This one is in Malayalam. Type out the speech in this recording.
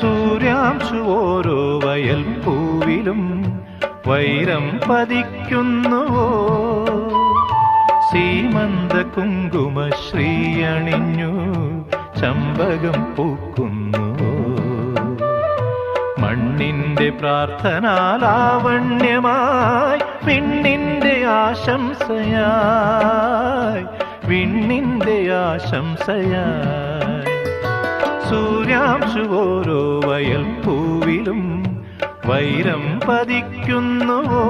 സൂര്യാംശു ഓരോ വയൽ പൂവിലും വൈരം പതിക്കുന്നുവോ? സീമന്ത കുങ്കുമ ശ്രീയണിഞ്ഞു ചമ്പകം പൂക്കുന്നുവോ? മണ്ണിന്റെ പ്രാർത്ഥനാലാവണ്യമായി പിണ്ണിന്റെ ആശംസയായി പിണ്ണിന്റെ ആശംസയായി. സൂര്യാംശു ഓരോ വയൽ പൂവിലും വൈരം പതിക്കുന്നുവോ?